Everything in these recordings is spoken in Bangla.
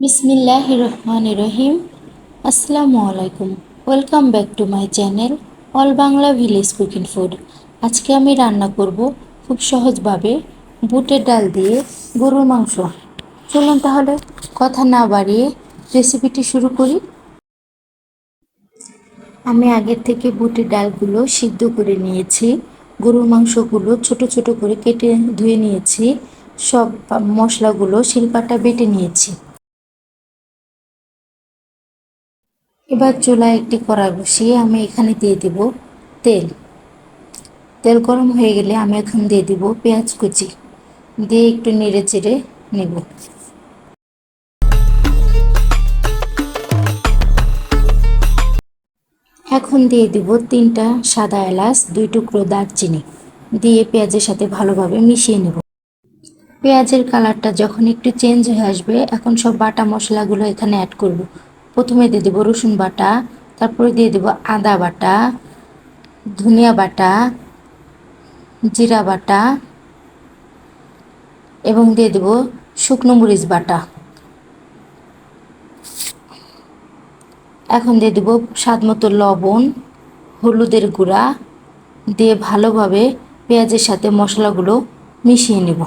বিসমিল্লাহ রহমান রহিম। আসসালামু আলাইকুম। Welcome back to my channel all Bangla village cooking food. আজকে আমি রান্না করব খুব সহজভাবে বুটের ডাল দিয়ে গরুর মাংস। চলুন তাহলে কথা না বাড়িয়ে রেসিপিটি শুরু করি। আমি আগের থেকে বুটের ডালগুলো সিদ্ধ করে নিয়েছি। গরুর মাংসগুলো ছোট ছোট করে কেটে ধুয়ে নিয়েছি। সব মশলাগুলো শিলপাটা বেটে নিয়েছি। এবার চুলায় একটি কড়াই বসিয়ে আমি এখানে দিয়ে দেব তেল। তেল গরম হয়ে গেলে আমি এখন দিয়ে দিব পেঁয়াজ কুচি। দিয়ে একটু নেড়ে চেড়ে নেব। এখন দিয়ে দিব তিনটা সাদা এলাচ, দুই টুকরো দারচিনি। দিয়ে পেঁয়াজের সাথে ভালোভাবে মিশিয়ে নেব। পেঁয়াজের কালারটা যখন একটু চেঞ্জ হয়ে আসবে, এখন সব বাটা মশলাগুলো এখানে অ্যাড করব। প্রথমে দিয়ে দেবো রসুন বাটা, তারপরে দিয়ে দেবো আদা বাটা, ধনিয়া বাটা, জিরা বাটা এবং দিয়ে দেবো শুকনো মরিচ বাটা। এখন দিয়ে দেবো স্বাদ মতো লবণ, হলুদের গুঁড়া, দিয়ে ভালোভাবে পেঁয়াজের সাথে মশলাগুলো মিশিয়ে নেব।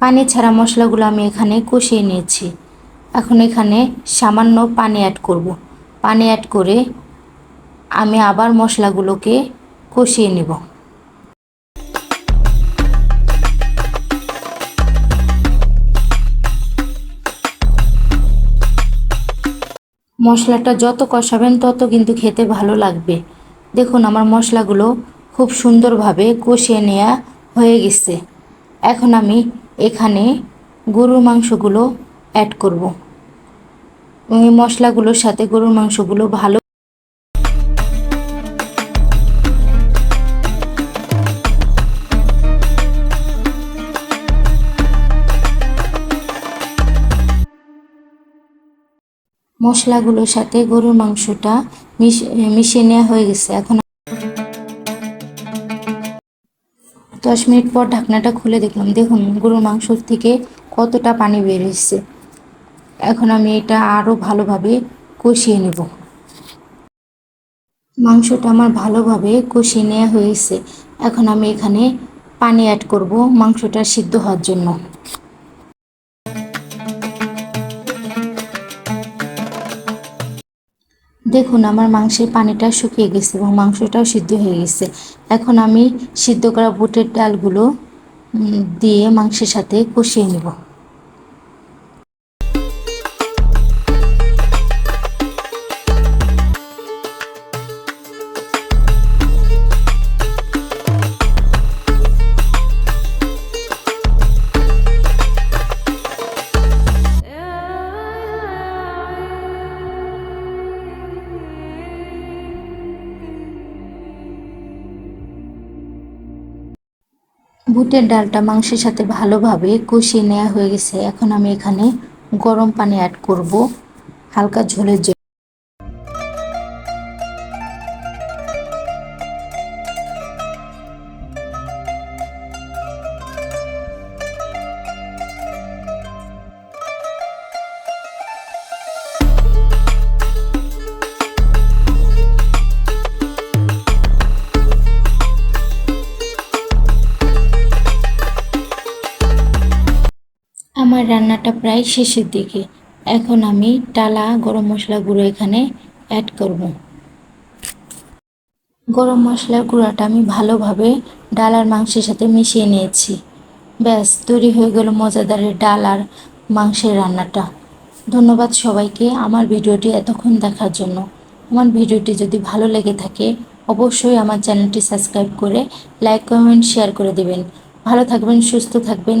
পানি ছাড়া মশলাগুলো আমি এখানে কষিয়ে নিয়েছি। এখন এখানে সামান্য পানি অ্যাড করব। পানি অ্যাড করে আমি আবার মশলাগুলোকে কষিয়ে নেব। মশলাটা যত কষাবেন তত কিন্তু খেতে ভালো লাগবে। দেখুন আমার মশলাগুলো খুব সুন্দরভাবে কষিয়ে নেওয়া হয়ে গেছে। এখন আমি এখানে গরুর মাংসগুলো অ্যাড করব। এই মশলাগুলোর সাথে গরুর মাংসগুলো ভালো মশলাগুলোর সাথে গরুর মাংসটা মিশিয়ে নেওয়া হয়ে গেছে। এখন দশ মিনিট পর ঢাকনাটা খুলে দেখলাম, দেখুন গরুর মাংসর থেকে কতটা পানি বের এসছে এখন আমি এটা আরও ভালোভাবে কষিয়ে নেব। মাংসটা আমার ভালোভাবে কষিয়ে নেওয়া হয়েছে। এখন আমি এখানে পানি অ্যাড করব মাংসটা সিদ্ধ হওয়ার জন্য। দেখুন, আমার মাংসের পানিটা শুকিয়ে গেছে এবং মাংসটাও সিদ্ধ হয়ে গেছে। এখন আমি সিদ্ধ করা বুটের ডালগুলো দিয়ে মাংসের সাথে কষিয়ে নেব। বুটের ডালটা মাংসের সাথে ভালোভাবে কষিয়ে নেওয়া হয়ে গেছে। এখন আমি এখানে গরম পানি অ্যাড করব। হালকা ঝোলের জন্য। আমার রান্নাটা প্রায় শেষের দিকে। এখন আমি টালা, গরম মশলা গুঁড়ো এখানে অ্যাড করব। গরম মশলার গুঁড়াটা আমি ভালোভাবে ডাল আর মাংসের সাথে মিশিয়ে নিয়েছি। ব্যাস, তৈরি হয়ে গেল মজাদারের ডাল আর মাংসের রান্নাটা। ধন্যবাদ সবাইকে আমার ভিডিওটি এতক্ষণ দেখার জন্য। আমার ভিডিওটি যদি ভালো লেগে থাকে, অবশ্যই আমার চ্যানেলটি সাবস্ক্রাইব করে লাইক কমেন্ট শেয়ার করে দেবেন। ভালো থাকবেন, সুস্থ থাকবেন।